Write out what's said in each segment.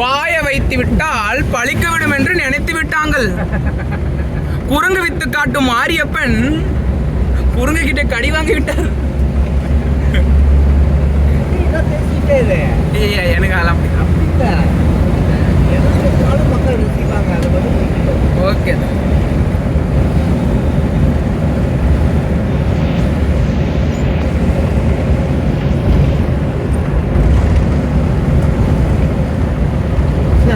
வாய வைத்து விட்டால் பழிக்க விடும் என்று நினைத்து விட்டாங்கள். குரங்கு வித்து காட்டும் மாரியப்பன் குரங்கு கிட்ட கடி வாங்கி விட்டார். எனக்கு அதெல்லாம்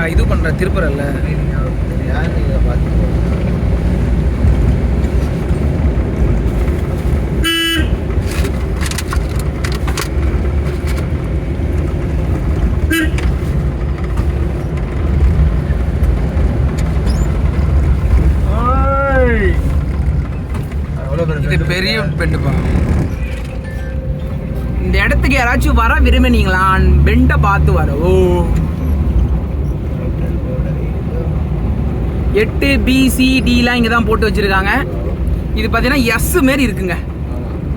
கா இது பண்ற திருப்புறல்ல யார் நீங்கள் பார்த்து இது பெரிய பெண்டுப்பா. இந்த இடத்துக்கு யாராச்சும் வர விரும்பினீங்களா பெண்டை பார்த்து வர ஓ. எட்டு பி சி டிலாம் இங்கே தான் போட்டு வச்சிருக்காங்க. இது பார்த்தீங்கன்னா எஸ் மாரி இருக்குங்க.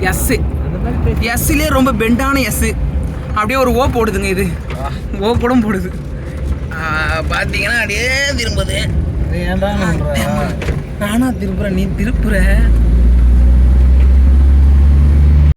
எஸ் அந்த மாதிரி பேசி எஸ்லேயே ரொம்ப பெண்டான எஸ் அப்படியே ஒரு ஓ போடுதுங்க இது. ஓ கூட போடுது. பார்த்தீங்கன்னா அப்படியே திரும்புது. நானா திருப்புறேன் நீ திருப்புற.